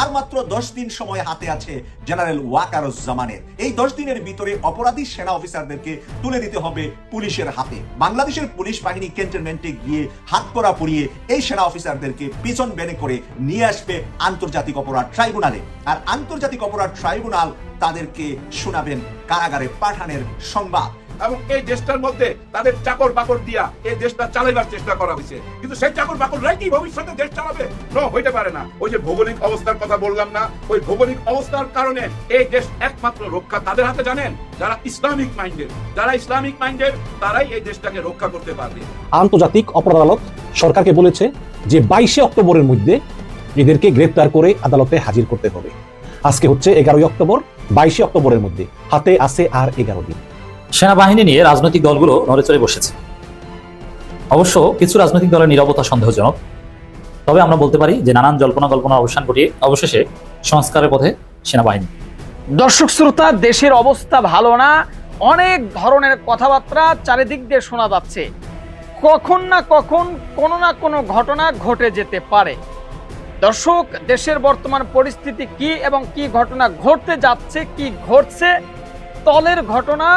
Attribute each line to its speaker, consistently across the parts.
Speaker 1: আর মাত্র দশ দিন সময় হাতে আছে জেনারেল ওয়াকারুজ্জামানের। এই দশ দিনের ভিতরে অপরাধী সেনা অফিসারদেরকে তুলে দিতে হবে পুলিশের হাতে। বাংলাদেশের পুলিশ বাহিনী ক্যান্টনমেন্টে গিয়ে হাত করা পরিয়ে এই সেনা অফিসারদেরকে পিছন বেনে করে নিয়ে আসবে আন্তর্জাতিক অপরাধ ট্রাইব্যুনালে। আর আন্তর্জাতিক অপরাধ ট্রাইব্যুনাল তাদেরকে শোনাবেন কারাগারে পাঠানের সংবাদ।
Speaker 2: এবং এই দেশটার মধ্যে তাদের চাকর বাকর দিয়া এই দেশটা চালাইবার চেষ্টা করা হয়েছে। কিন্তু সেই চাকর বাকররাই কি ভবিষ্যতে দেশ চালাবে? ন, হইতে পারে না। ওই যে ভৌগোলিক অবস্থার কথা বললাম না, ওই ভৌগোলিক অবস্থার কারণে এই দেশ একমাত্র রক্ষা তাদের হাতে জানেন? যারা ইসলামিক মাইন্ডের, যারা ইসলামিক মাইন্ডের, তারাই এই দেশটাকে রক্ষা করতে পারবে।
Speaker 3: আন্তর্জাতিক অপরাধ আদালত সরকারকে বলেছে যে বাইশে অক্টোবরের মধ্যে এদেরকে গ্রেপ্তার করে আদালতে হাজির করতে হবে। আজকে হচ্ছে এগারোই অক্টোবর, বাইশে অক্টোবরের মধ্যে। হাতে আছে আর এগারো দিন।
Speaker 4: সেনাবাহিনী নিয়ে রাজনৈতিক দলগুলো নড়েচড়ে বসেছে। অবশ্য কিছু রাজনৈতিক দলের নিরবতা সন্দেহজনক। তবে আমরা বলতে পারি যে নানান জল্পনা কল্পনার অবসান ঘটিয়ে অবশেষে সংস্কারের পথে সেনাবাহিনী।
Speaker 5: দর্শক শ্রোতা, দেশের অবস্থা ভালো না? অনেক ধরনের কথাবার্তা চারিদিক দিয়ে শোনা যাচ্ছে। কখন না কখন কোনো না কোনো ঘটনা ঘটে যেতে পারে। দর্শক, দেশের বর্তমান পরিস্থিতি কি এবং কি ঘটনা ঘটতে যাচ্ছে, কি ঘটছে, তলের ঘটনা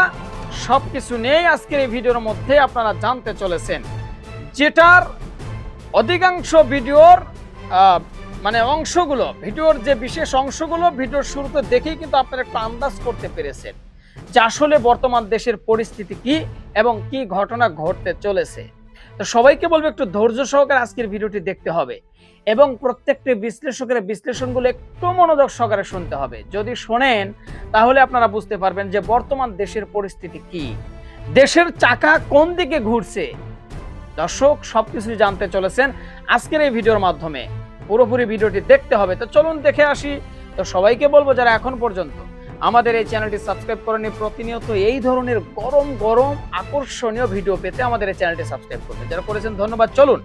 Speaker 5: সব কিছু নিয়েই আজকের এই ভিডিওর মধ্যে আপনারা জানতে চলেছেন। যেটার অধিকাংশ ভিডিওর মানে অংশগুলো, ভিডিওর যে বিশেষ অংশগুলো, ভিডিওর শুরুতে দেখেই কিন্তু আপনারা একটু আন্দাজ করতে পেরেছেন যে আসলে বর্তমান দেশের পরিস্থিতি কি এবং কি ঘটনা ঘটতে চলেছে। তো সবাইকে বলব একটু ধৈর্য সহকারে আজকের ভিডিওটি দেখতে হবে এবং প্রত্যেকটি বিশ্লেষকের বিশ্লেষণগুলো একটু মনোযোগ সহকারে শুনতে হবে। যদি শোনেন, তাহলে আপনারা বুঝতে পারবেন যে বর্তমান দেশের পরিস্থিতি কি। দেশের চাকা কোন দিকে ঘুরছে? দর্শক, সবকিছু জানতে চলেছেন আজকের এই ভিডিওর মাধ্যমে। পুরোপুরি ভিডিওটি দেখতে হবে। তো চলুন দেখে আসি। তো সবাইকে বলব যারা এখন পর্যন্ত আমাদের এই চ্যানেলটি সাবস্ক্রাইব করে করেনি প্রতিনিয়ত এই ধরনের গরম গরম, আকর্ষণীয় ভিডিও পেতে আমাদের এই চ্যানেলটি সাবস্ক্রাইব করবেন যারা করেছেন, ধন্যবাদ। চলুন,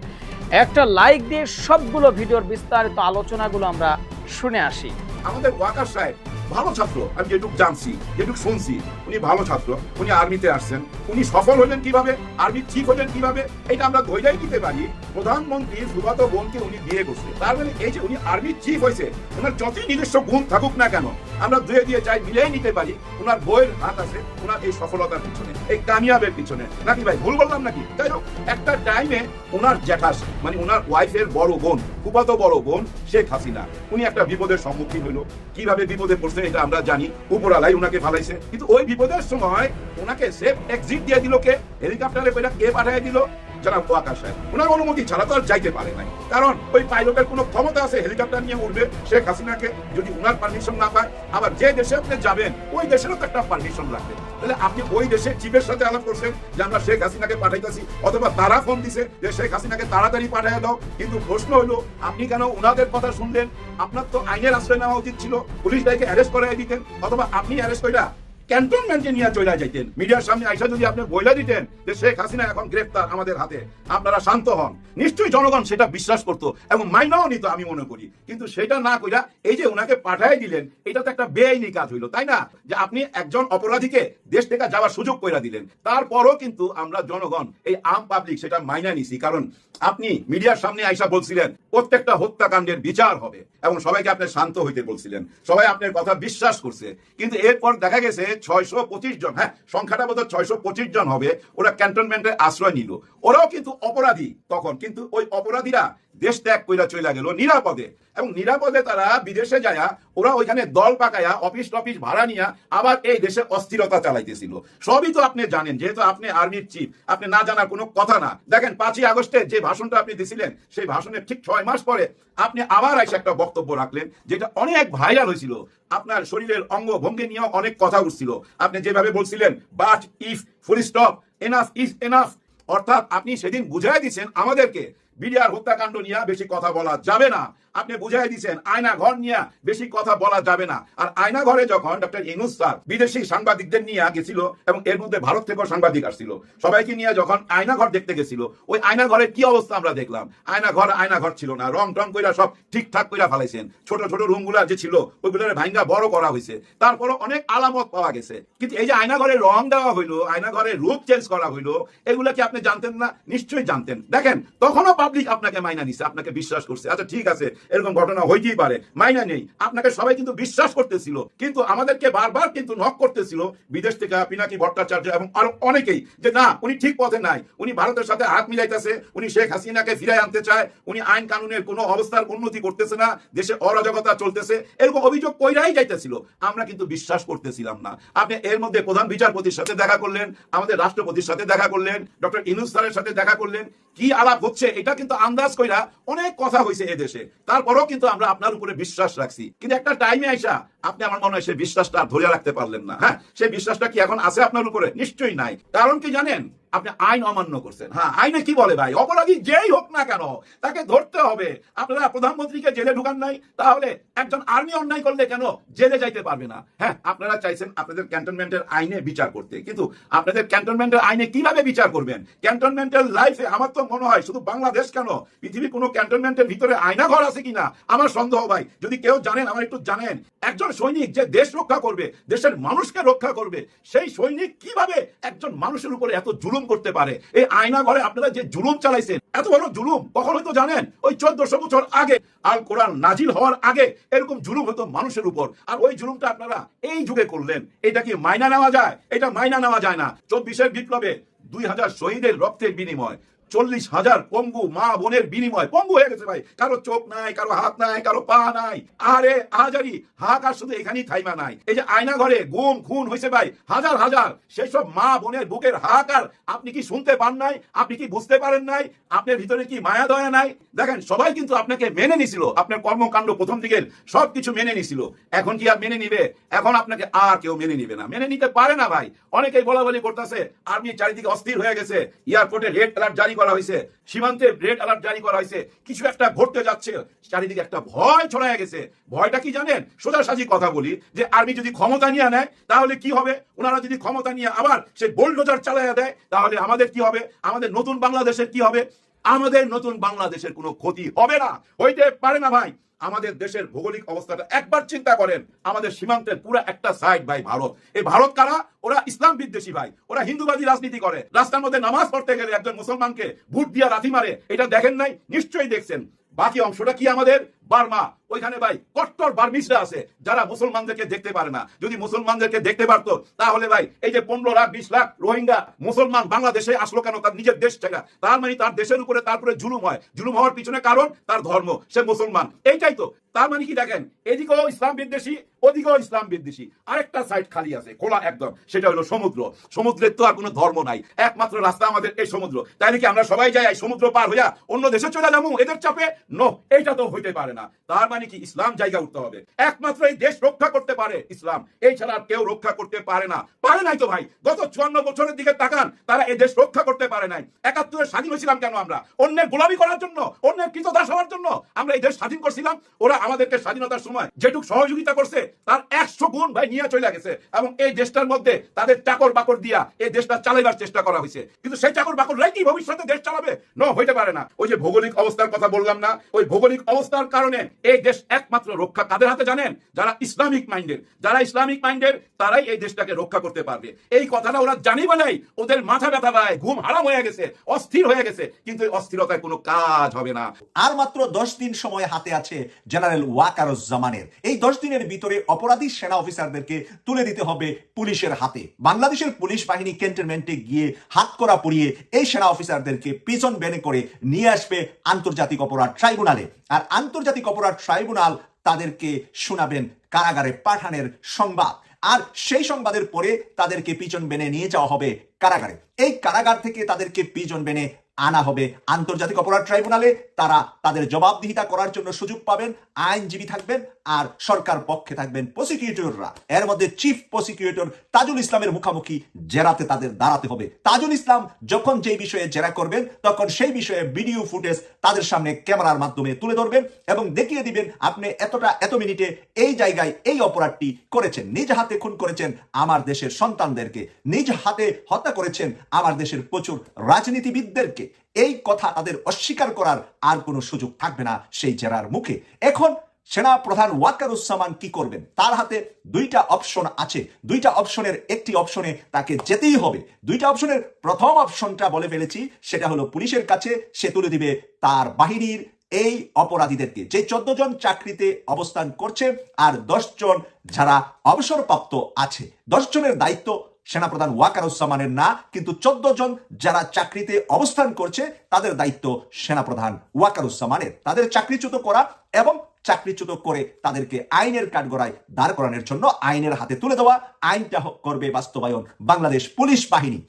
Speaker 5: একটা লাইক দিয়ে সবগুলো ভিডিওর বিস্তারিত আলোচনাগুলো আমরা শুনে আসি।
Speaker 2: আমাদের ওয়াকার সাহেব ভালো ছাত্র, আমি যেটুক জানছি, যেটুক শুনছি, উনি ভালো ছাত্র, উনি আর্মিতে আসছেন, উনি সফল হলেন কীভাবে, আর্মি ঠিক হলেন কীভাবে, এটা আমরা ধৈর্যই দিতে পারি। প্রধানমন্ত্রীর ফুফাতো বোনকে উনি বিয়ে করছে, তার মানে এই যে উনি আর্মি চিফ হয়েছে, ওনার যতই নিজস্ব গুণ থাকুক না কেন, আমরা দুয়ে দিয়ে চাই মিলেই নিতে পারি, ওনার বইয়ের হাত আছে, ওনার এই সফলতার পিছনে, এই কামিয়াবের পিছনে। নাকি ভাই, ভুল বললাম নাকি? তাই হোক, একটা টাইমে ওনার জ্যাঠাস মানে ওনার ওয়াইফের বড় বোন ফুফাতো বড় বোন, শেখ হাসিনা, উনি একটা বিপদের সম্মুখীন হইল। কীভাবে বিপদে পড়ছে এটা আমরা জানি। উপরালাই ওনাকে ফালাইছে। কিন্তু ওই বিপদের সময় ওনাকে সেফ এক্সিট দিয়ে দিল কে? হেলিকপ্টারে কে পাঠিয়ে দিল? জনাব ওয়াকার সাহেব ওনার অনুমতি ছাড়া তো আর যাইতে পারে নাই। কারণ ওই পাইলটের কোনো ক্ষমতা আছে, হেলিকপ্টার নিয়ে উঠবে শেখ হাসিনাকে, যদি ওনার পারমিশন না পায়। আবার যে দেশে আপনি যাবেন, ওই দেশেরও তো একটা পারমিশন লাগবে। তাহলে আপনি ওই দেশের চিফের সাথে আলাপ করছেন যে আমরা শেখ হাসিনাকে পাঠাইতেছি, অথবা তারা ফোন দিছে যে শেখ হাসিনাকে তাড়াতাড়ি পাঠিয়ে দাও। কিন্তু প্রশ্ন হলো, আপনি কেন ওনাদের কথা শুনলেন? আপনার তো আইনের আশ্রয় নেওয়া উচিত ছিল। পুলিশ তাইকে অ্যারেস্ট করাই দিতেন, অথবা আপনি অ্যারেস্ট কইরা ক্যান্টনমেন্টে নিয়ে চলে যাইতেন। মিডিয়ার সামনে আইসা যদি আপনি বইলা দিতেন যে শেখ হাসিনা এখন গ্রেফতার আমাদের হাতে, আপনারা শান্ত হন। নিশ্চয়ই জনগণ সেটা বিশ্বাস করতো এবং মাইনাও নিত আমি মনে করি। কিন্তু সেটা না কইরা এই যে ওনাকে পাঠাই দিলেন এটা তো একটা বেআইনি কাজ হইল, তাই না? যে আপনি একজন অপরাধীকে দেশ থেকে যাওয়ার সুযোগ কইরা দিলেন। তারপরও কিন্তু আমরা জনগণ, এই আম পাবলিক সেটা মাইনা নিছি। কারণ আপনি মিডিয়ার সামনে আইসা বলছিলেন, প্রত্যেকটা হত্যাকাণ্ডের বিচার হবে এবং সবাইকে আপনি শান্ত হইতে বলছিলেন। সবাই আপনার কথা বিশ্বাস করছে। কিন্তু এরপর দেখা গেছে ছয়শো পঁচিশ জন হ্যাঁ সংখ্যাটা বোধ ছয়শো পঁচিশ জন হবে, ওরা ক্যান্টনমেন্টে আশ্রয় নিল। ওরাও কিন্তু অপরাধী তখন, কিন্তু ওই অপরাধীরা দেশ ত্যাগ কইরা চলে গেল নিরাপদে। এবং নিরাপদে তারা বিদেশে যায়া, ওরা ওইখানে দল পাকায়া, অফিস টফিস ভাড়া নিয়া আবার এই দেশে অস্থিরতা চালাইতেছিল। সবই তো আপনি জানেন, যেহেতু আপনি আর্মির চিফ আপনি না জানার কোনো কথা না। দেখেন, পাঁচই আগস্টে যে ভাষণটা আপনি দিছিলেন, সেই ভাষণের ঠিক ছয় মাস পরে আপনি আবার এসে একটা বক্তব্য রাখলেন, যেটা অনেক ভাইরাল হয়েছিল। আপনার শরীরের অঙ্গ ভঙ্গি নিয়েও অনেক কথা উঠছিল। আপনি যেভাবে বলছিলেন but if full stop enough is enough অর্থাৎ আপনি সেদিন বুঝাই দিচ্ছেন আমাদেরকে, বিডিআর হত্যাকাণ্ড নিয়ে বেশি কথা বলা যাবে না। আপনি বুঝাই দিচ্ছেন, আয়না ঘর নিয়ে বেশি কথা বলা যাবে না। আর আয়না ঘরে যখন ডক্টর ইনুস স্যার বিদেশি সাংবাদিকদের নিয়ে গেছিল এবং এর মধ্যে ভারত থেকেও সাংবাদিক আসছিল, সবাইকে নিয়ে যখন আয়না ঘর দেখতে গেছিল, ওই আয়না ঘরের কি অবস্থা আমরা দেখলাম? আয়না ঘর আয়না ঘর ছিল না, রং টং কইরা সব ঠিকঠাক কইরা ফেলাইছেন। ছোট ছোট রুমগুলা যে ছিল, ওইগুলোর ভাঙ্গা বড় করা হয়েছে তারপরও অনেক আলামত পাওয়া গেছে। কিন্তু এই যে আয়না ঘরে রং দেওয়া হইল, আয়না ঘরে রূপ চেঞ্জ করা হইল, এগুলা কি আপনি জানতেন না? নিশ্চয়ই জানতেন। দেখেন, তখনও পাবলিক আপনাকে মাইনা নিছে, আপনাকে বিশ্বাস করছে। আচ্ছা ঠিক আছে এরকম ঘটনা হইতেই পারে। মাইনা নেই। আপনাকে সবাই কিন্তু বিশ্বাস করতেছিল, কিন্তু আমাদেরকে বারবার কিন্তু নক করতেছিল। বিদেশ থেকে পিনাকি ভট্টাচার্য এবং আরও অনেকেই যে, না, উনি ঠিক পথে নাই। উনি ভারতের সাথে হাত মিলাইতেছে। উনি শেখ হাসিনাকে ফিরাই আনতে চায়। উনি আইন কানুনের কোনো অবস্থার উন্নতি করতেছে না। দেশে অরাজকতা চলতেছে। এরকম অভিযোগ কইরাই যাইতেছিল। আমরা কিন্তু বিশ্বাস করতেছিলাম না। আপনি এর মধ্যে প্রধান বিচারপতির সাথে দেখা করলেন, আমাদের রাষ্ট্রপতির সাথে দেখা করলেন, ডক্টর ইনুস সাথে দেখা করলেন। কি আলাপ হচ্ছে, এটা কিন্তু আন্দাজ কইরা অনেক কথা হয়েছে এ দেশে। তারপরেও কিন্তু আমরা আপনার উপরে বিশ্বাস রাখছি। কিন্তু একটা টাইমে আইসা আপনি আমার মনে হয় সেই বিশ্বাসটা ধরে রাখতে পারলেন না। হ্যাঁ সেই বিশ্বাসটা কি এখন আছে আপনার উপরে? নিশ্চয়ই নাই। কারণ কি জানেন? আপনি আইন অমান্য করছেন। হ্যাঁ আইনে কি বলে ভাই? অপরাধী যেই হোক না কেন, তাকে ধরতে হবে। আপনারা প্রধানমন্ত্রীকে জেলে ঢুকান নাই, তাহলে একজন আর্মি অন্যায় করলে কেন জেলে যাইতে পারবে না? হ্যাঁ আপনারা চাইছেন আপনাদের ক্যান্টনমেন্টের আইনে বিচার করতে, কিন্তু আপনাদের ক্যান্টনমেন্টের আইনে কীভাবে বিচার করবেন? ক্যান্টনমেন্টের লাইফে আমার তো মনে হয় শুধু বাংলাদেশ কেন? পৃথিবীর কোনো ক্যান্টনমেন্টের ভিতরে আয়না ঘর আছে কিনা? আমার সন্দেহ ভাই, যদি কেউ জানেন, আমার একটু জানেন, একজন সৈনিক যে দেশ রক্ষা করবে, দেশের মানুষকে রক্ষা করবে, সেই সৈনিক কীভাবে একজন মানুষের উপরে এত জুলুম করতে পারে। এই আয়না ঘরে আপনারা যে জুলুম চালাইছেন, এত বড় জুলুম কখন হয়তো জানেন? ওই চোদ্দশো বছর আগে আল কোরআন নাজিল হওয়ার আগে এরকম জুলুম হতো মানুষের উপর। আর ওই জুলুমটা আপনারা এই যুগে করলেন। এটা কি মাইনা নেওয়া যায়? এটা মাইনা নেওয়া যায় না। চব্বিশের বিপ্লবে দুই হাজার শহীদের রক্তের বিনিময়। চল্লিশ হাজার পঙ্গু মা বোনের বিনিময়। পঙ্গু হয়ে গেছে ভাই। কারও চোখ নাই, কারও হাত নাই, কারও পা নাই। আরে হাজারি হাহাকার শুধু এখানেই থাইমা নাই। এই যে আয়না ঘরে গুম, খুন হয়েছে ভাই, হাজার হাজার। সেই সব মা বোনের বুকের হাহাকার আপনি কি শুনতে পান নাই? আপনি কি বুঝতে পারেন নাই? আপনার ভিতরে কি মায়া, দয়া নাই? দেখেন, সবাই কিন্তু আপনাকে মেনে নিছিল। আপনার কর্মকাণ্ড প্রথম দিকের সবকিছু মেনে নিছিল। এখন কি আর মেনে নিবে? এখন আপনাকে আর কেউ মেনে নিবে না। মেনে নিতে পারে না ভাই। অনেকেই বলা বলি করতেছে আর্মি চারিদিকে অস্থির হয়ে গেছে। এয়ারপোর্টে রেড অ্যালার্ট জারি করা হয়েছে। সীমান্তে রেড অ্যালার্ট জারি করা হয়েছে। কিছু একটা ঘটতে যাচ্ছে। চারিদিকে একটা ভয় ছড়ায় গেছে। ভয়টা কি জানেন? সোজাসাজি কথা বলি যে আর্মি যদি ক্ষমতা নিয়ে নেয়, তাহলে কি হবে? ওনারা যদি ক্ষমতা নিয়ে আবার সেই বোল্ডোজার চালাইয়া দেয়, তাহলে আমাদের কি হবে? আমাদের নতুন বাংলাদেশের কি হবে? আমাদের নতুন বাংলাদেশের কোনো ক্ষতি হবে না। হইতে পারে না ভাই। আমাদের দেশের ভৌগোলিক অবস্থাটা একবার চিন্তা করেন, আমাদের সীমান্তের পুরো একটা সাইড ভাই ভারত। এই ভারত কারা? ওরা ইসলাম বিদ্বেষী ভাই। ওরা হিন্দুবাদী রাজনীতি করে। রাস্তার মধ্যে নামাজ পড়তে গেলে একজন মুসলমানকে ভোট দিয়ে লাথি মারে। এটা দেখেন নাই? নিশ্চয়ই দেখছেন। বাকি অংশটা কি আমাদের? বার্মা, ওইখানে ভাই কট্টর বার্মিসরা আছে, যারা মুসলমানদেরকে দেখতে পারে না। যদি মুসলমানদেরকে দেখতে পারতো, তাহলে ভাই এই যে পনেরো লাখ, বিশ লাখ রোহিঙ্গা মুসলমান বাংলাদেশে আসলো কেন? তার নিজের দেশ থেকে। তার মানে তার দেশের উপরে তারপরে জুলুম হয়। জুলুম হওয়ার পিছনে কারণ তার ধর্ম, সে মুসলমান। এইটাই তো। তার মানে কি দেখেন? এদিকেও ইসলাম বিদ্বেষী, ওদিকেও ইসলাম বিদ্বেষী। আরেকটা সাইড খালি আছে, খোলা একদম, সেটা হলো সমুদ্র। সমুদ্রের তো আর কোনো ধর্ম নাই। একমাত্র রাস্তা আমাদের এই সমুদ্র। তাই নাকি আমরা সবাই যাই সমুদ্র পার হইয়া অন্য দেশে চলে যাব? এদের চাপে? নো এইটা তো হইতে পারে না। তার মানে কি? ইসলাম জায়গা উঠতে হবে। একমাত্র এই দেশ রক্ষা করতে পারে ইসলাম। এই ছাড়া কেউ রক্ষা করতে পারে না। পারে নাই তো ভাই। গত চুয়ান্ন বছরের দিকে তাকান, তারা এই দেশ রক্ষা করতে পারে নাই। একাত্তরে স্বাধীন হয়েছিলাম কেন আমরা? অন্যের গোলামি করার জন্য, অন্যের কৃতদাস হওয়ার জন্য আমরা এই দেশ স্বাধীন করছিলাম। ওরা আমাদেরকে স্বাধীনতার সময় যেটুক সহযোগিতা করছে, তার একশো গুণ ভাই নিয়ে চলে গেছে। এবং এই দেশটার মধ্যে তাদের চাকর বাকর দিয়া এই দেশটা চালাইবার চেষ্টা করা হয়েছে। কিন্তু সেই চাকর বাকররাই কি ভবিষ্যতে দেশ চালাবে? ন হইতে পারে না। ওই যে ভৌগোলিক অবস্থার কথা বললাম না। ওই ভৌগোলিক অবস্থার কারণে এই দেশ একমাত্র রক্ষা কাদের হাতে জানেন? যারা ইসলামিক মাইন্ডের, যারা ইসলামিক মাইন্ডের, তারাই এই দেশটাকে রক্ষা করতে পারবে। এই কথাটা ওরা জানি বলেই ওদের মাথা ব্যথা পায়, ঘুম হারাম হয়ে গেছে, অস্থির হয়ে গেছে, কিন্তু অস্থিরতায় কোনো কাজ হবে না।
Speaker 1: আর মাত্র দশ দিন সময় হাতে আছে জেনারেল ওয়াকারুজ্জামানের। এই দশ দিনের ভিতরে অপরাধী সেনা অফিসারদেরকে তুলে দিতে হবে পুলিশের হাতে। বাংলাদেশের পুলিশ বাহিনী ক্যান্টনমেন্টে গিয়ে হাত করা পড়িয়ে এই সেনা অফিসারদেরকে পিছন বেনে করে নিয়ে আসবে আন্তর্জাতিক অপরাধ ট্রাইব্যুনালে। আর আন্তর্জাতিক অপরাধ ট্রাইব্যুনাল তাদেরকে শোনাবেন কারাগারে পাঠানের সংবাদ। আর সেই সংবাদের পরে তাদেরকে পিছন বেনে নিয়ে যাওয়া হবে কারাগারে। এই কারাগার থেকে তাদেরকে পিজন বেনে আনা হবে। আন্তর্জাতিক অপরাধ ট্রাইব্যুনালে তারা তাদের জবাবদিহিতা করার জন্য সুযোগ পাবেন, আইনজীবী থাকবেন আর সরকার পক্ষে থাকবেন প্রসিকিউটররা এর মধ্যে চিফ প্রসিকিউটর তাজুল ইসলামের মুখামুখি জেরাতে তাদের দাঁড়াতে হবে। তাজুল ইসলাম যখন যেই বিষয়ে জেরা করবেন, তখন সেই বিষয়ে ভিডিও ফুটেজ তাদের সামনে ক্যামেরার মাধ্যমে তুলে ধরবেন এবং দেখিয়ে দিবেন, আপনি এতটা, এত মিনিটে এই জায়গায় এই অপরাধটি করেছেন। নিজ হাতে খুন করেছেন আমার দেশের সন্তানদেরকে। নিজ হাতে হত্যা করেছেন আমার দেশের প্রচুর রাজনীতিবিদদেরকে। এই কথা তাদের অস্বীকার করার আর কোনো সুযোগ থাকবে না সেই জেরার মুখে। এখন সেনা প্রধান ওয়াকারুজ্জামান কি করবেন? তার হাতে দুইটা অপশন আছে। দুইটা অপশনের একটি অপশনে তাকে যেতেই হবে। দুইটা অপশনের প্রথম অপশনটা বলে ফেলেছি, সেটা হলো পুলিশের কাছে সে তুলে দিবে তার বাহিনীর এই অপরাধীদেরকে। যে চোদ্দ জন চাকরিতে অবস্থান করছে আর দশ জন যারা অবসরপ্রাপ্ত আছে। দশ জনের দায়িত্ব সেনাপ্রধান ওয়াকারুজ্জামানের না, কিন্তু চোদ্দ জন যারা চাকরিতে অবস্থান করছে, তাদের দায়িত্ব সেনাপ্রধান ওয়াকারুজ্জামানের। তাদের চাকরিচ্যুত করা এবং চাকরিচ্যুত করে তাদেরকে আইনের কাঠগড়ায় দাঁড় করানোর জন্য আইনের হাতে তুলে দেওয়া। আইনটা করবে বাস্তবায়ন বাংলাদেশ পুলিশ বাহিনী।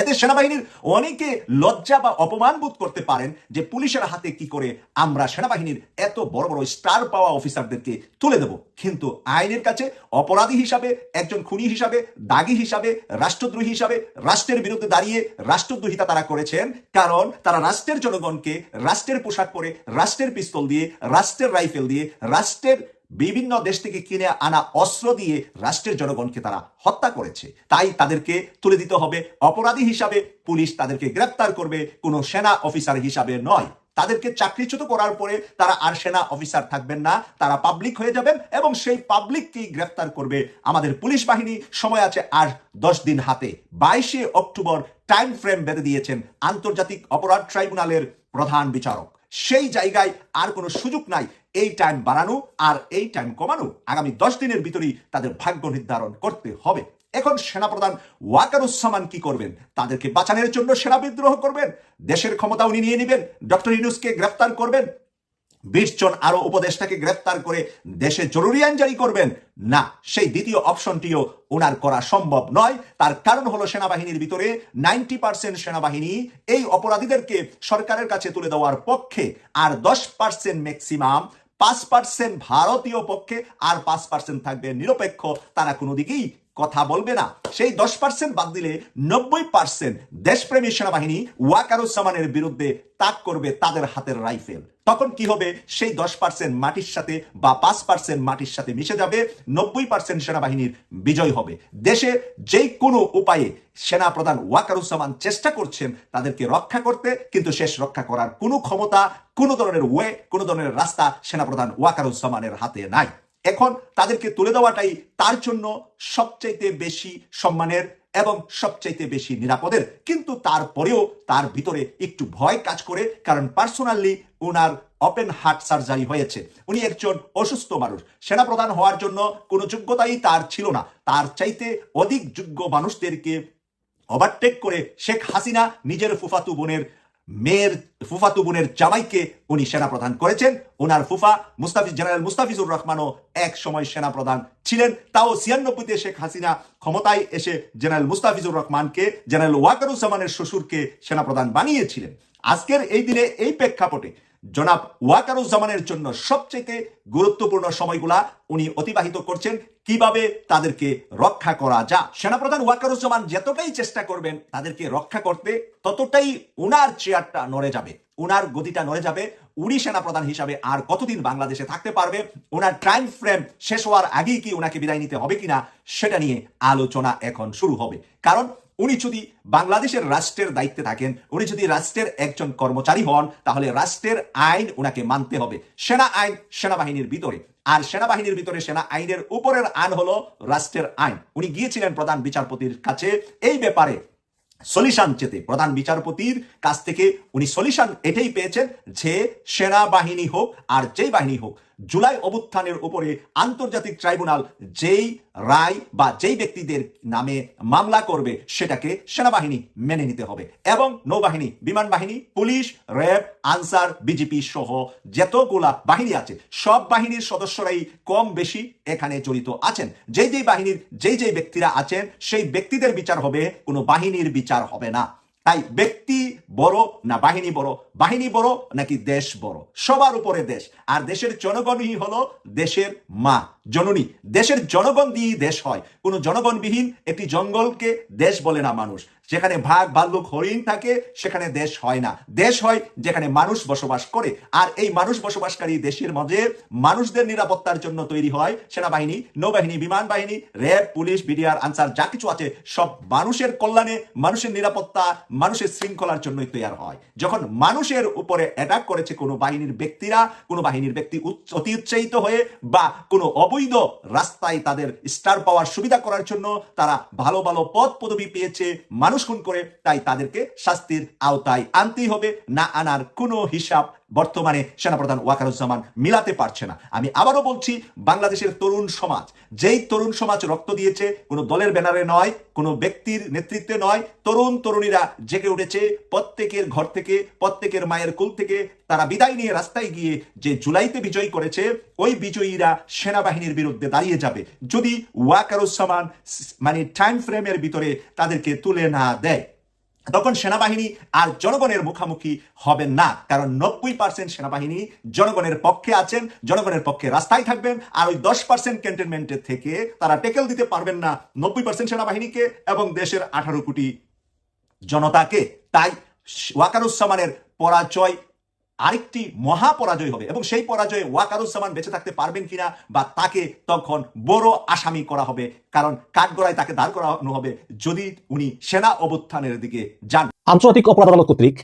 Speaker 1: এতে সেনাবাহিনীর অনেকে লজ্জা বা অপমান বোধ করতে পারেন যে পুলিশের হাতে কি করে আমরা সেনাবাহিনীর এত বড় বড় স্টার পাওয়া অফিসারদেরকে তুলে দেব। কিন্তু আইনের কাছে অপরাধী হিসাবে, একজন খুনি হিসাবে, দাগি হিসাবে, রাষ্ট্রদ্রোহী হিসাবে রাষ্ট্রের বিরুদ্ধে দাঁড়িয়ে রাষ্ট্রদ্রোহিতা তারা করেছেন। কারণ তারা রাষ্ট্রের জনগণকে রাষ্ট্রের পোশাক পরে, রাষ্ট্রের পিস্তল দিয়ে, রাষ্ট্রের রাইফেল দিয়ে, রাষ্ট্রের বিভিন্ন দেশ থেকে কিনে আনা অস্ত্র দিয়ে রাষ্ট্রের জনগণকে তারা হত্যা করেছে। তাই তাদেরকে তুলে দিতে হবে। অপরাধী হিসাবে পুলিশ তাদেরকে গ্রেফতার করবে। কোনো সেনা অফিসার হিসাবে নয়। তাদেরকে চাকরিচ্যুত করার পরে তারা আর সেনা অফিসার থাকবেন না। তারা পাবলিক হয়ে যাবেন এবং সেই পাবলিককেই গ্রেফতার করবে আমাদের পুলিশ বাহিনী। সময় আছে আর দশ দিন হাতে। বাইশে অক্টোবর টাইম ফ্রেম বেঁধে দিয়েছেন আন্তর্জাতিক অপরাধ ট্রাইব্যুনালের প্রধান বিচারক। সেই জায়গায় আর কোনো সুযোগ নাই। এই টাইম বাড়ানো আর এই টাইম কমানো আগামী দশ দিনের ভিতরেই তাদের ভাগ্য নির্ধারণ করতে হবে। এখন সেনাপ্রধান ওয়াকারুজ্জামান কি করবেন? তাদেরকে বাঁচানোর জন্য সেনা বিদ্রোহ করবেন? দেশের ক্ষমতা উনি নিয়ে নেবেন? ডক্টর ইউনুসকে গ্রেফতার করবেন? বিশ জন আরও উপদেষ্টাকে গ্রেফতার করে দেশে জরুরি আইন জারি করবেন? না, সেই দ্বিতীয় অপশনটিও ওনার করা সম্ভব নয়। তার কারণ হলো সেনাবাহিনীর ভিতরে নাইনটি পার্সেন্ট সেনাবাহিনী এই অপরাধীদেরকে সরকারের কাছে তুলে দেওয়ার পক্ষে, আর দশ পার্সেন্ট ম্যাক্সিমাম, পাঁচ পার্সেন্ট ভারতীয় পক্ষে, আর পাঁচ পার্সেন্ট থাকবে নিরপেক্ষ। তারা কোনো দিকেই কথা বলবে না। সেই দশ পার্সেন্ট বাদ দিলে নব্বই পার্সেন্ট দেশপ্রেমী সেনাবাহিনী ওয়াকারুজ্জামানের বিরুদ্ধে তাক করবে তাদের হাতের রাইফেল। তখন কি হবে? সেই দশ পার্সেন্ট মাটির সাথে বা পাঁচ পার্সেন্ট মাটির সাথে মিশে যাবে, নব্বই পার্সেন্ট সেনাবাহিনীর বিজয় হবে। দেশে যে কোনো উপায়ে সেনা প্রধান ওয়াকারুজ্জামান চেষ্টা করছেন তাদেরকে রক্ষা করতে, কিন্তু শেষ রক্ষা করার কোনো ক্ষমতা কোনো ধরনের ওয়ে কোনো ধরনের রাস্তা সেনাপ্রধান ওয়াকারুজ্জামানের হাতে নাই। এখন তাদেরকে তুলে দেওয়াটাই তার জন্য সবচাইতে বেশি সম্মানের এবং সবচাইতে বেশি নিরাপদের। কিন্তু তারপরেও তার ভিতরে একটু ভয় কাজ করে, কারণ পার্সোনালি ওনার ওপেন হার্ট সার্জারি হয়েছে। উনি একজন অসুস্থ মানুষ। সেনাপ্রধান হওয়ার জন্য কোনো যোগ্যতাই তার ছিল না। তার চাইতে অধিক যোগ্য মানুষদেরকে ওভারটেক করে শেখ হাসিনা নিজের ফুফাতু বোনের মেয়ের ফুফাতু বোনের জামাইকে উনি সেনাপ্রধান করেছেন। ওনার ফুফা মুস্তাফিজ, জেনারেল মুস্তাফিজুর রহমানও এক সময় সেনাপ্রধান ছিলেন। তাও ছিয়ানব্বইতে শেখ হাসিনা ক্ষমতায় এসে জেনারেল মুস্তাফিজুর রহমানকে, জেনারেল ওয়াকারুজ্জামানের শ্বশুরকে সেনাপ্রধান বানিয়েছিলেন। আজকের এই দিনে এই প্রেক্ষাপটে জনাব ওয়াকারুজ্জামানের জন্য সবচেয়ে গুরুত্বপূর্ণ সময়গুলা উনি অতিবাহিত করছেন। কীভাবে তাদেরকে রক্ষা করা যা সেনাপ্রধান ওয়াকারুজ্জামান যতটাই চেষ্টা করবেন তাদেরকে রক্ষা করতে, ততটাই উনার চেয়ারটা নড়ে যাবে। উনার গতিটা নড়ে যাবে। উনি সেনাপ্রধান হিসাবে আর কতদিন বাংলাদেশে থাকতে পারবে? ওনার টাইম ফ্রেম শেষ হওয়ার আগেই কি ওনাকে বিদায় নিতে হবে কিনা, সেটা নিয়ে আলোচনা এখন শুরু হবে। কারণ উনি যদি বাংলাদেশের রাষ্ট্রের দায়িত্বে থাকেন, উনি যদি রাষ্ট্রের একজন কর্মচারী হন, তাহলে রাষ্ট্রের আইন উনাকে মানতে হবে। সেনা আইন সেনাবাহিনীর ভিতরে। আর সেনাবাহিনীর ভিতরে সেনা আইনের উপরের আইন হলো রাষ্ট্রের আইন। উনি গিয়েছিলেন প্রধান বিচারপতির কাছে। এই ব্যাপারে সলিউশন চেতে, প্রধান বিচারপতির কাছ থেকে উনি সলিউশন এটাই পেয়েছেন যে সেনাবাহিনী হোক আর যেই বাহিনী হোক জুলাই অভ্যুত্থানের উপরে আন্তর্জাতিক ট্রাইব্যুনাল যেই রায় বা যেই ব্যক্তিদের নামে মামলা করবে, সেটাকে সেনাবাহিনী মেনে নিতে হবে এবং নৌবাহিনী, বিমান বাহিনী, পুলিশ, র্যাব, আনসার, বিজেপি সহ যতগুলা বাহিনী আছে, সব বাহিনীর সদস্যরাই কম বেশি এখানে জড়িত আছেন। যেই যেই বাহিনীর, যেই যেই ব্যক্তিরা আছেন, সেই ব্যক্তিদের বিচার হবে, কোনো বাহিনীর বিচার হবে না। তাই ব্যক্তি বড় না বাহিনী বড়? বাহিনী বড় নাকি দেশ বড়? সবার উপরে দেশ। আর দেশের জনগণই হলো দেশের মা। জননী, দেশের জনগণ দিয়েই দেশ হয়। কোনো জনগণবিহীন একটি জঙ্গলকে দেশ বলে না মানুষ। যেখানে ভাগ ভাল্লুক হরিণ থাকে, সেখানে দেশ হয় না। দেশ হয় যেখানে মানুষ বসবাস করে। আর এই মানুষ বসবাসকারী দেশের মাঝে মানুষদের নিরাপত্তার জন্য তৈরি হয় সেনাবাহিনী, নৌবাহিনী, বিমান বাহিনী, র্যাব, পুলিশ, বিডিআর, আনসার, যা কিছু আছে, সব মানুষের কল্যাণে, মানুষের নিরাপত্তা, মানুষের শৃঙ্খলার জন্যই তৈরি হয়। যখন মানুষের উপরে অ্যাটাক করেছে কোনো বাহিনীর ব্যক্তিরা, কোনো বাহিনীর ব্যক্তি অতি উৎসাহিত হয়ে বা কোনো অবৈধ রাস্তায় তাদের স্টার পাওয়ার সুবিধা করার জন্য তারা ভালো ভালো পদ পদবি পেয়েছে, মানুষ খুন করে তাই তাদেরকে শাস্তির আওতায় আনতেই হবে। না আনার কোনো হিসাব বর্তমানে সেনাপ্রধান ওয়াকারুজ্জামান মিলাতে পারছে না। আমি আবারও বলছি, বাংলাদেশের তরুণ সমাজ, যেই তরুণ সমাজ রক্ত দিয়েছে, কোনো দলের ব্যানারে নয়, কোনো ব্যক্তির নেতৃত্বে নয়, তরুণ তরুণীরা জেগে উঠেছে প্রত্যেকের ঘর থেকে, প্রত্যেকের মায়ের কুল থেকে। তারা বিদায় নিয়ে রাস্তায় গিয়ে যে জুলাইতে বিজয় করেছে, ওই বিজয়ীরা সেনাবাহিনীর বিরুদ্ধে দাঁড়িয়ে যাবে। যদি ওয়াকারুজ্জামান মানে টাইম ফ্রেমের ভিতরে তাদেরকে তুলে না দেয় তখন সেনাবাহিনী আর জনগণের মুখামুখি হবে না, কারণ নব্বই পার্সেন্ট সেনাবাহিনী জনগণের পক্ষে আছেন, জনগণের পক্ষে রাস্তায় থাকবেন, আর ওই দশ পার্সেন্ট ক্যান্টনমেন্টের থেকে তারা টেকেল দিতে পারবেন না নব্বই পার্সেন্ট সেনাবাহিনীকে এবং দেশের আঠারো কোটি জনতাকে। তাই ওয়াকারুজ্জামানের পরাজয় আরেকটি মহা পরাজয় হবে এবং সেই পরাজয়ে ওয়াকারুজ্জামান বেঁচে থাকতে পারবেন কিনা বা তাকে তখন বড় আসামি করা হবে, কারণ কাঠগড়ায় তাকে দাঁড় করানো হবে যদি উনি সেনা অভ্যুত্থানের দিকে যান।
Speaker 3: আন্তর্জাতিক অপরাধ আদালত কর্তৃক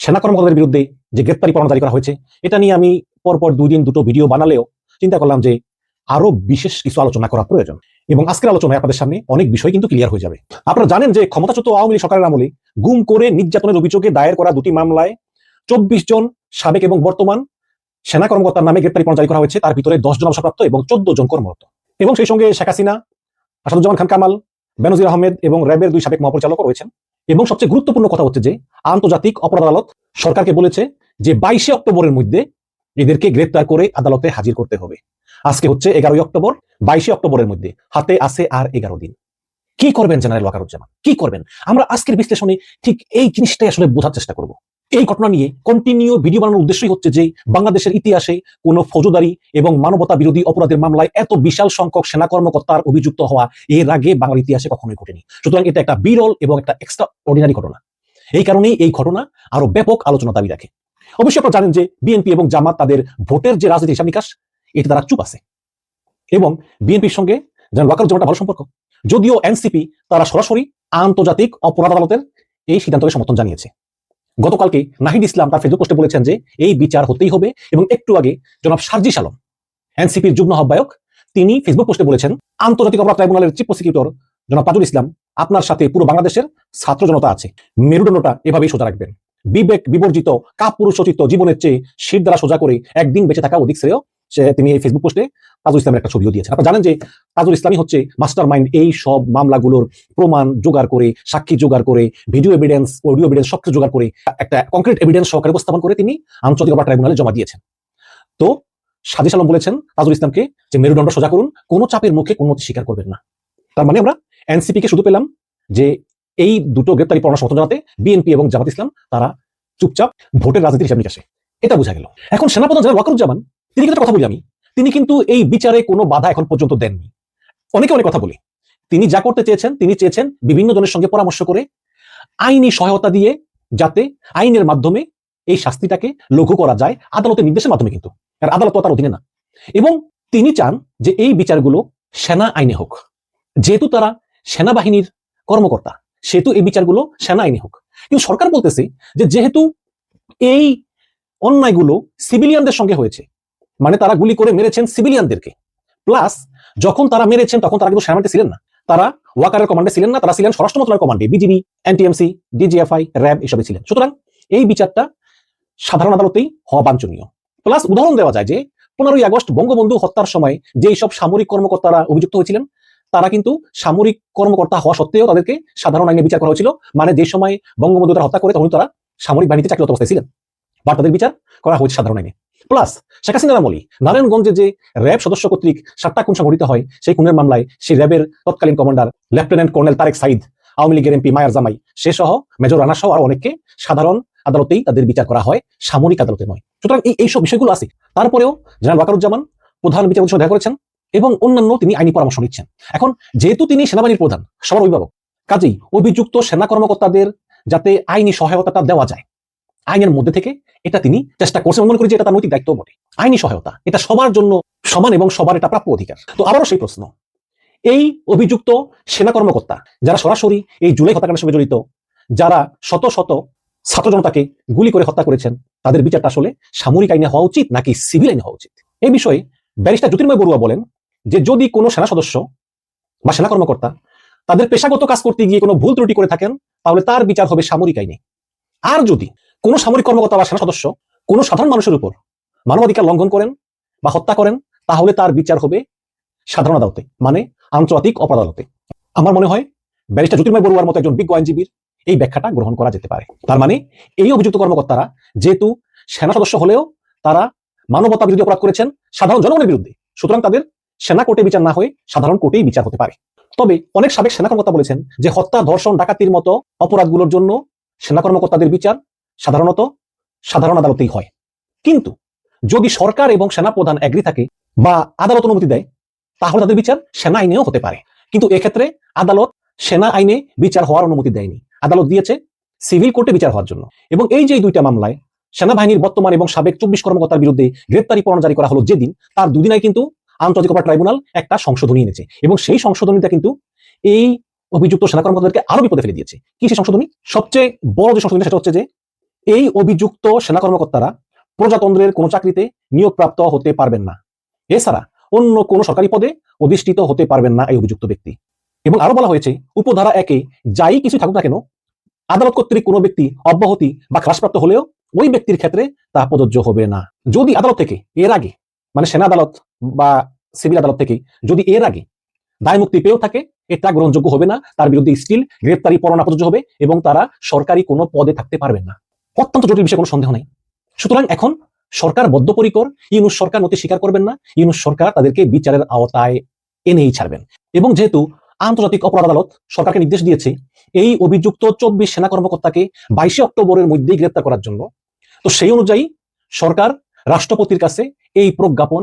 Speaker 3: সেনা কর্মকর্তাদের বিরুদ্ধে যে গ্রেপ্তারি পরোয়ানা জারি করা হয়েছে, এটা নিয়ে আমি পরপর দুই দিন দুটো ভিডিও বানালেও চিন্তা করলাম যে আরও বিশেষ কিছু আলোচনা করা প্রয়োজন। এবং আজকের আলোচনায় আপনাদের সামনে অনেক বিষয় কিন্তু ক্লিয়ার হয়ে যাবে। আপনারা জানেন যে ক্ষমতাচ্যুত আওয়ামী লীগ সরকারের আমলে গুম করে নির্যাতনের অভিযোগে দায়ের করা দুটি মামলায় চব্বিশ জন সাবেক এবং বর্তমান সেনা কর্মকর্তার নামে গ্রেপ্তারি পরোয়ানা জারি করা হয়েছে। তার ভিতরে দশ জন অবসরপ্রাপ্ত এবং চোদ্দ জন কর্মরত। এবং সেই সঙ্গে শেখ হাসিনা, আসাদুজ্জামান খান কামাল, বেনজির আহমেদ এবং র্যাবের দুই সাবেক মহাপরিচালকও রয়েছেন। এবং সবচেয়ে গুরুত্বপূর্ণ কথা হচ্ছে যে, আন্তর্জাতিক অপরাধ আদালত সরকারকে বলেছে যে, বাইশে অক্টোবরের মধ্যে এদেরকে গ্রেপ্তার করে আদালতে হাজির করতে হবে। আজকে হচ্ছে এগারোই অক্টোবর, বাইশে অক্টোবরের মধ্যে। হাতে আছে আর এগারো দিন। কি করবেন জেনারেল ওয়াকারুজ্জামান? কি করবেন? আমরা আজকের বিশ্লেষণে ঠিক এই জিনিসটাই আসলে বোঝার চেষ্টা করব। এই ঘটনা নিয়ে কন্টিনিউ ভিডিও বানানোর উদ্দেশ্যই হচ্ছে যে, বাংলাদেশের ইতিহাসে কোনো ফৌজদারি এবং মানবতা বিরোধী অপরাধের মামলায় এত বিশাল সংখ্যক সেনা কর্মকর্তার অভিযুক্ত হওয়া এর আগে বাংলার ইতিহাসে কখনোই ঘটেনি। সুতরাং এটা একটা বিরল এবং একটা এক্সট্রা অর্ডিনারি ঘটনা। এই কারণেই এই ঘটনা আরও ব্যাপক আলোচনা দাবি রাখে। অবশ্যই আপনারা জানেন যে বিএনপি এবং জামাত তাদের ভোটের যে রাজনীতি হিসাব নিকাশ এটা তারা চুপ আছে। এবং বিএনপির সঙ্গে যেন ওয়াকার জমাটা ভালো সম্পর্ক, যদিও এনসিপি তারা সরাসরি আন্তর্জাতিক অপরাধ আদালতের এই সিদ্ধান্তকে সমর্থন জানিয়েছে। গতকালকে নাহিদ ইসলাম তার ফেসবুক পোস্টে বলেছেন যে এই বিচার হতেই হবে এবং একটু আগে জনাব সার্জিস আলম, এনসিপির যুগ্ম আহ্বায়ক, তিনি ফেসবুক পোস্টে বলেছেন, আন্তর্জাতিক অপরাধ ট্রাইব্যুনালের চিফ প্রসিকিউটর জনাব তাজুল ইসলাম আপনার সাথে পুরো বাংলাদেশের ছাত্র জনতা আছে। মেরুদণ্ডটা এভাবেই সোজা রাখবেন। বিবেক বিবর্জিত, কাপুরুষোচিত জীবনের চেয়ে শির দ্বারা সোজা করে একদিন বেঁচে থাকা অধিক শ্রেয় তিনি এই ফেসবুক পোস্টে তাজুল ইসলামের একটা ছবিও দিয়েছেন। আপনারা জানেন যে তাজুল ইসলামই হচ্ছে মাস্টার মাইন্ড এই সব মামলাগুলোর প্রমাণ জোগাড় করে, সাক্ষী জোগাড় করে ভিডিও এভিডেন্স অডিও এভিডেন্স সবকিছু জোগাড় করে, একটা কংক্রিট এভিডেন্স সহকারে উপস্থাপন করে তিনি আন্তর্জাতিক অপরাধ ট্রাইব্যুনালে জমা দিয়েছেন। তো সাজিস আলম বলেছেন, তাজুল ইসলামকে যে মেরুদণ্ড সোজা করুন, কোনো চাপের মুখে কোনো স্বীকার করবেন না। তার মানে আমরা এনসিপি কে শুধু পেলাম যে এই দুটো গ্রেপ্তারি পরোয়ানা সমর্থন জানাতে বিএনপি এবং জামাত ইসলাম তারা চুপচাপ ভোটের রাজনীতির হিসাব নিকাশে। এটা বোঝা গেল। এখন সেনাপ্রধান জেনারেল ওয়াকারুজ্জামান তিনি কিন্তু কথা বলি আমি। তিনি কিন্তু এই বিচারে কোনো বাধা এখন পর্যন্ত দেননি। অনেকে অনেক কথা বলে। তিনি যা করতে চেয়েছেন, তিনি চেয়েছেন বিভিন্ন জনের সঙ্গে পরামর্শ করে আইনি সহায়তা দিয়ে যাতে আইনের মাধ্যমে এই শাস্তিটাকে লঘু করা যায়, আদালতের নির্দেশের মাধ্যমে কিন্তু। আর আদালত তার অধীনে না। এবং তিনি চান যে এই বিচারগুলো সেনা আইনে হোক। যেহেতু তারা সেনাবাহিনীর কর্মকর্তা, সেহেতু এই বিচারগুলো সেনা আইনে হোক। কিন্তু সরকার বলতেছে যে যেহেতু এই অন্যায়গুলো সিভিলিয়ানদের সঙ্গে হয়েছে মানে তারা গুলি করে মেরেছেন সিভিলিয়ানদেরকে। প্লাস যখন তারা মেরেছেন, তখন তারা কিন্তু সেনাবাহিনীতে ছিলেন না। তারা ওয়াকারের কমান্ডে ছিলেন না, তারা ছিলেন স্বরাষ্ট্র মন্ত্রণালয়ের কমান্ডে বিজিবি, এনটিএমসি, ডিজিএফআই, র্যাব এসবে ছিলেন। সুতরাং এই বিচারটা সাধারণ আদালতেই হওয়া বাঞ্ছনীয়। প্লাস উদাহরণ দেওয়া যায় যে, পনেরোই আগস্ট বঙ্গবন্ধু হত্যার সময় যেই সব সামরিক কর্মকর্তারা অভিযুক্ত হয়েছিলেন, তারা কিন্তু সামরিক কর্মকর্তা হওয়া সত্ত্বেও তাদেরকে সাধারণ আইনে বিচার করা হয়েছিল। মানে যে সময় বঙ্গবন্ধু তারা হত্যা করে তখন তারা সামরিক বাহিনীতে চাকরিরত অবস্থায় ছিলেন। বা তাদের বিচার করা হয়েছে সাধারণ আইনে। প্লাস শেখ হাসিনার আমলি নারায়ণগঞ্জে যে র্যাব সদস্য কর্তৃক সাতটা খুন সংঘটিত হয়, সেই খুনের মামলায় সেই র্যাবের তৎকালীন commander lieutenant colonel Tarek Sayeed Awami লীগের এমপি মায়ার জামাই সে সহ মেজর রানা সহ আর অনেককে সাধারণ আদালতেই তাদের বিচার করা হয়, সামরিক আদালতে নয়। সুতরাং এই এইসব বিষয়গুলো আছে। তারপরেও জেনারেল ওয়াকারুজ্জামান প্রধান বিচারপতির সঙ্গে দেখা করেছেন এবং অন্যান্য তিনি আইনি পরামর্শ নিচ্ছেন। এখন যেহেতু তিনি সেনাবাহিনীর প্রধান, সবার অভিভাবক, কাজেই অভিযুক্ত সেনা কর্মকর্তাদের যাতে আইনি সহায়তাটা দেওয়া যায় আইনের মধ্যে থেকে এটা তিনি চেষ্টা করছেন মনে করি যে এটা তার নৈতিক দায়িত্ব বটে। আইনি সহায়তা, এটা সবার জন্য সমান এবং সবার এটা প্রাপ্য অধিকার। তো আবারও সেই প্রশ্ন, এই অভিযুক্ত সেনা কর্মকর্তা যারা সরাসরি এই জুলাই হত্যাকাণ্ডের সঙ্গে জড়িত, যারা শত শত ছাত্র জনতাকে গুলি করে হত্যা করেছেন, তাদের বিচারটা আসলে সামরিক আইনে হওয়া উচিত নাকি সিভিল আইনে হওয়া উচিত? এই বিষয়ে ব্যারিস্টার জ্যোতির্ময় বড়ুয়া বলেন যে যদি কোনো সেনা সদস্য বা সেনা কর্মকর্তা তাদের পেশাগত কাজ করতে গিয়ে কোনো ভুল ত্রুটি করে থাকেন, তাহলে তার বিচার হবে সামরিক আইনে। আর যদি কোনো সামরিক কর্মকর্তা বা সেনা সদস্য কোনো সাধারণ মানুষের উপর মানবাধিকার লঙ্ঘন করেন বা হত্যা করেন, তাহলে তার বিচার হবে সাধারণ আদালতে মানে আন্তর্জাতিক অপরাধ আদালতে। আমার মনে হয় ব্যারিস্টার জ্যোতির্ময় বড়ুয়ার মতো একজন বিজ্ঞ আইনজীবীর এই ব্যাখ্যাটা গ্রহণ করা যেতে পারে। তার মানে এই অভিযুক্ত কর্মকর্তারা যেহেতু সেনা সদস্য হলেও তারা মানবতা বিরোধী অপরাধ করেছেন সাধারণ জনগণের বিরুদ্ধে, সুতরাং তাদের সেনা কোর্টে বিচার না হয়ে সাধারণ কোর্টেই বিচার হতে পারে। তবে অনেক সাবেক সেনা কর্মকর্তা বলেছেন যে হত্যা, ধর্ষণ, ডাকাতির মতো অপরাধগুলোর জন্য সেনা কর্মকর্তাদের বিচার সাধারণত সাধারণ আদালতেই হয়। কিন্তু যদি সরকার এবং সেনা প্রধান এগ্রি থাকে বা আদালত অনুমতি দেয়, তাহলে তাদের বিচার সেনা আইনেও হতে পারে। কিন্তু এক্ষেত্রে আদালত সেনা আইনে বিচার হওয়ার অনুমতি দেয়নি। আদালত দিয়েছে সিভিল কোর্টে বিচার হওয়ার জন্য। এবং এই যে দুইটা মামলায় সেনাবাহিনীর বর্তমান এবং সাবেক চব্বিশ কর্মকর্তার বিরুদ্ধে গ্রেপ্তারি পরোয়ানা জারি করা হলো যেদিন, তার দুদিন কিন্তু আন্তর্জাতিক অপরাধ ট্রাইব্যুনাল একটা সংশোধনী এনেছে। এবং সেই সংশোধনীটা কিন্তু এই অভিযুক্ত সেনা কর্মকর্তাদেরকে আরও বিপদে ফেলে দিয়েছে। কি সেই সংশোধনী? সবচেয়ে বড় যে সংশোধনী, সেটা হচ্ছে যে এই অভিযুক্ত সেনা কর্মকর্তারা প্রজাতন্ত্রের কোনো চাকরিতে নিয়োগপ্রাপ্ত হতে পারবেন না। এছাড়া অন্য কোনো সরকারি পদে অধিষ্ঠিত হতে পারবেন না এই অভিযুক্ত ব্যক্তি। এবং আরও বলা হয়েছে, উপধারা একে যাই কিছু থাকুক না কেন, আদালত কর্তৃক কোনো ব্যক্তি অব্যাহতি বা হ্রাসপ্রাপ্ত হলেও ওই ব্যক্তির ক্ষেত্রে তা প্রযোজ্য হবে না। যদি আদালত থেকে এর আগে মানে সেনা আদালত বা সিভিল আদালত থেকে যদি এর আগে দায় মুক্তি পেয়েও থাকে, এটা গ্রহণযোগ্য হবে না। তার বিরুদ্ধে স্টিল গ্রেপ্তারি পরোয়ানা প্রযোজ্য হবে এবং তারা সরকারি কোনো পদে থাকতে পারবেন না। অত্যন্ত জটিল বিষয়ে কোনো সন্দেহ নেই। সুতরাং এখন সরকার বদ্ধপরিকর, ইউনুস সরকার নথি স্বীকার করবেন না, ইউনুস সরকার তাদেরকে বিচারের আওতায় এনেই ছাড়বেন। এবং যেহেতু আন্তর্জাতিক অপরাধ আদালত সরকারকে নির্দেশ দিয়েছে, এই অভিযুক্ত চব্বিশ সেনা কর্মকর্তাকে বাইশে অক্টোবরের মধ্যেই গ্রেপ্তার করার জন্য, তো সেই অনুযায়ী সরকার রাষ্ট্রপতির কাছে এই প্রজ্ঞাপন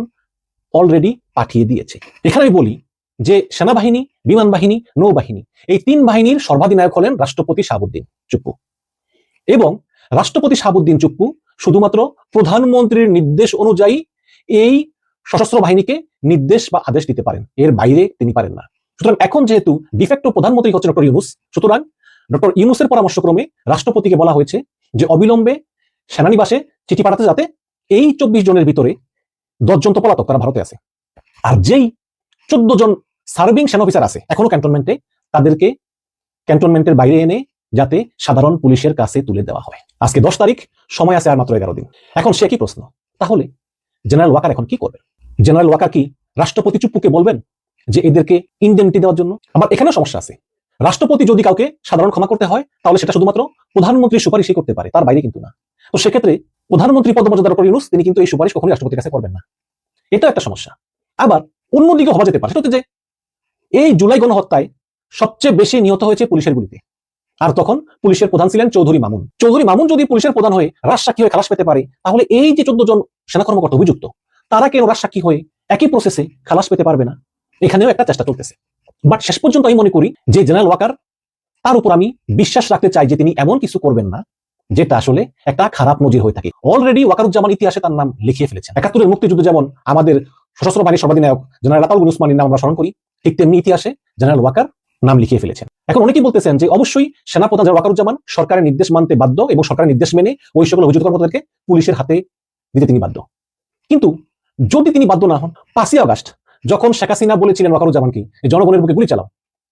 Speaker 3: অলরেডি পাঠিয়ে দিয়েছে। এখানে বলি যে সেনাবাহিনী, বিমান বাহিনী, নৌবাহিনী, এই তিন বাহিনীর সর্বাধিনায়ক হলেন রাষ্ট্রপতি শাহাবুদ্দিন চুপ্পু। এবং রাষ্ট্রপতি শাহাবুদ্দিন চুপ্পু শুধুমাত্র প্রধানমন্ত্রীর নির্দেশ অনুযায়ী এই সশস্ত্র বাহিনীকে নির্দেশ বা আদেশ দিতে পারেন। এর বাইরে তিনি পারেন না। সুতরাং এখন যেহেতু ডিফেক্টো প্রধানমন্ত্রী হচ্ছে ডক্টর ইউনুস, সুতরাং ডক্টর ইউনুসের পরামর্শক্রমে রাষ্ট্রপতিকে বলা হয়েছে যে অবিলম্বে সেনানিবাসে চিঠি পাঠাতে যাতে এই চব্বিশ জনের ভিতরে দশজন তো পলাতক তারা ভারতে আছে। আর যেই চোদ্দ জন সার্ভিং সেনা অফিসার আছে, এখনও ক্যান্টনমেন্টে, তাদেরকে ক্যান্টনমেন্টের বাইরে এনে যাতে সাধারণ পুলিশের কাছে তুলে দেওয়া হয়। আজকে দশ তারিখ, সময় আছে আর মাত্র এগারো দিন। এখন সে কি প্রশ্ন? তাহলে জেনারেল ওয়াকার এখন কি করবেন? জেনারেল ওয়াকার কি রাষ্ট্রপতি চুপ্পুকে বলবেন যে এদেরকে ইন্ডেমনিটি দেওয়ার জন্য? আবার এখানেও সমস্যা আছে। রাষ্ট্রপতি যদি কাউকে সাধারণ ক্ষমা করতে হয়, তাহলে সেটা শুধুমাত্র প্রধানমন্ত্রী সুপারিশই করতে পারে, তার বাইরে কিন্তু না। তো সেক্ষেত্রে প্রধানমন্ত্রী পদমর্যাদা উপর ইউনুস, তিনি কিন্তু এই সুপারিশ কখনোই রাষ্ট্রপতির কাছে করবেন না। এটা একটা সমস্যা। আবার অন্যদিকে হওয়া যেতে পারে, সেটা হচ্ছে যে এই জুলাই গণহত্যায় সবচেয়ে বেশি নিহত হয়েছে পুলিশের গুলিতে। আর তখন পুলিশের প্রধান ছিলেন চৌধুরী মামুন। চৌধুরী মামুন যদি পুলিশের প্রধান হয়ে রাজসাক্ষী হয়ে খালাস পেতে পারে, তাহলে এই যে চোদ্দ জন সেনা কর্মকর্তা অভিযুক্ত, তারা কেন রাজসাক্ষী হয়ে একই প্রসেসে খালাস পেতে পারবে না? এখানেও একটা চেষ্টা চলতেছে। বাট শেষ পর্যন্ত আমি মনে করি যে জেনারেল ওয়াকার, তার উপর আমি বিশ্বাস রাখতে চাই যে তিনি এমন কিছু করবেন না, যেটা আসলে একটা খারাপ নজির হয়ে থাকে। অলরেডি ওয়াকারুজ্জামান ইতিহাসে তার নাম লিখিয়ে ফেলেছেন। একাত্তরের মুক্তিযুদ্ধ যেমন আমাদের সশস্ত্র বাহিনীর সর্বাধিনায়ক জেনারেল আতাউল উসমানীর নাম আমরা স্মরণ করি, ঠিক তেমনি ইতিহাসে জেনারেল ওয়াকার নাম লিখিয়ে ফেলেছেন। এখন অনেকেই বলতেছেন যে অবশ্যই সেনাপ্রধান ওয়াকারুজ্জামান সরকারের নির্দেশ মানতে বাধ্য এবং সরকারের নির্দেশ মেনে ওই সকল অভিযুক্ত কর্মকর্তাদেরকে পুলিশের হাতে দিতে তিনি বাধ্য। কিন্তু যদি তিনি বাধ্য না হন, পাঁচই আগস্ট, যখন শেখ হাসিনা বলেছিলেন ওয়াকারুজ্জামানকে জনগণের বুকে গুলি চালাও,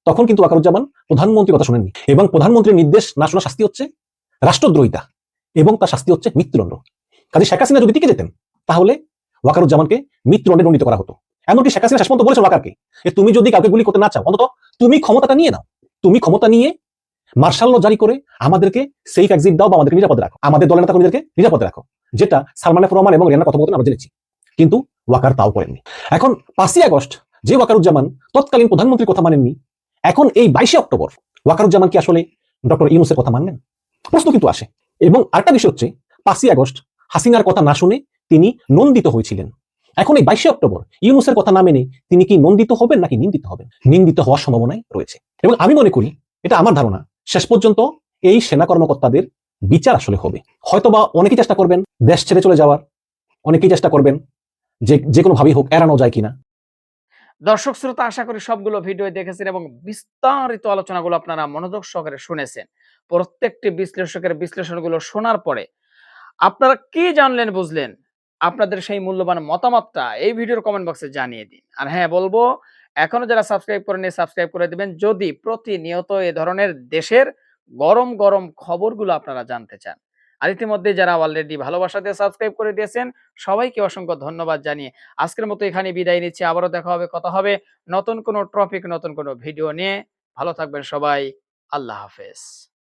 Speaker 3: তখন কিন্তু ওয়াকারুজ্জামান প্রধানমন্ত্রীর কথা শোনেননি এবং প্রধানমন্ত্রীর নির্দেশ না শোনা শাস্তি হচ্ছে রাষ্ট্রদ্রোহিতা এবং তার শাস্তি হচ্ছে মৃত্যুদণ্ড। কাজে শেখ হাসিনা যদি টিকে যেতেন, তাহলে ওয়াকারুজ্জামানকে মৃত্যুদণ্ডে দণ্ডিত করা হতো। এমনকি শেখ হাসিনা শেষ পর্যন্ত বলেছেন ওয়াকারকে। যে তুমি যদি কাউকে গুলি করতে না চাও, অন্তত তুমি ক্ষমতাটা নিয়ে নাও। তুমি ক্ষমতা নিয়ে মার্শাল ল জারি করে আমাদেরকে সেফ এক্সিট দাও বা আমাদেরকে নিরাপদে রাখো। আমাদের দলের নেতা কর্মীদেরকে নিরাপদে রাখো, যেটা সালমান এফ রহমান এবং রেনার কথোপকথন আমরা জেনেছি। কিন্তু ওয়াকার তাও করেননি। এখন পাঁচই আগস্ট, যে ওয়াকারুজ্জামান তৎকালীন প্রধানমন্ত্রীর কথা মানেননি, এখন এই বাইশে অক্টোবর, ওয়াকারুজ্জামান কি আসলে ডক্টর ইউনুসের কথা মানবেন? প্রশ্ন কিন্তু আসে। এবং আরেকটা বিষয় হচ্ছে, পাঁচই আগস্ট হাসিনার কথা না শুনে তিনি নন্দিত হয়েছিলেন। এখন এই বাইশে অক্টোবর ইউনুসের কথা না মেনে তিনি কি নন্দিত হবেন নাকি নিন্দিত হবেন? নিন্দিত হওয়ার সম্ভাবনাই রয়েছে। এবং আমি মনে করি এটা আমার ধারণা, শেষ পর্যন্ত এই সেনা কর্মকর্তাদের বিচার আসলে হবে। হয়তোবা অনেকেই চেষ্টা করবেন দেশ ছেড়ে চলে যাওয়ার, অনেকেই চেষ্টা করবেন যে যে কোনো ভাবেই হোক, এড়ানো যায় কিনা।
Speaker 5: দর্শক শ্রোতা, আশা করি সবগুলো ভিডিও দেখেছেন এবং বিস্তারিত আলোচনাগুলো আপনারা মনোযোগ সহকারে শুনেছেন। প্রত্যেকটি বিশ্লেষকের বিশ্লেষণগুলো শোনার পরে আপনারা কি জানলেন, বুঝলেন? আপনাদের সেই মূল্যবান মতামতটা এই ভিডিওর কমেন্ট বক্সে জানিয়ে দিন। আর হ্যাঁ বলব, এখনও যারা সাবস্ক্রাইব করেনি সাবস্ক্রাইব করে দিবেন। যদি প্রতিনিয়ত এ ধরনের দেশের গরম গরম খবরগুলো আপনারা জানতে চান, আর ইতিমধ্যে যারা অলরেডি ভালোবাসা দিয়ে সাবস্ক্রাইব করে দিয়েছেন, সবাইকে অসংখ্য ধন্যবাদ জানিয়ে আজকের মতো এখানে বিদায় নিচ্ছি। আবারও দেখা হবে, কথা হবে নতুন কোনো টপিক নতুন কোনো ভিডিও নিয়ে। ভালো থাকবেন সবাই। আল্লাহ হাফেজ।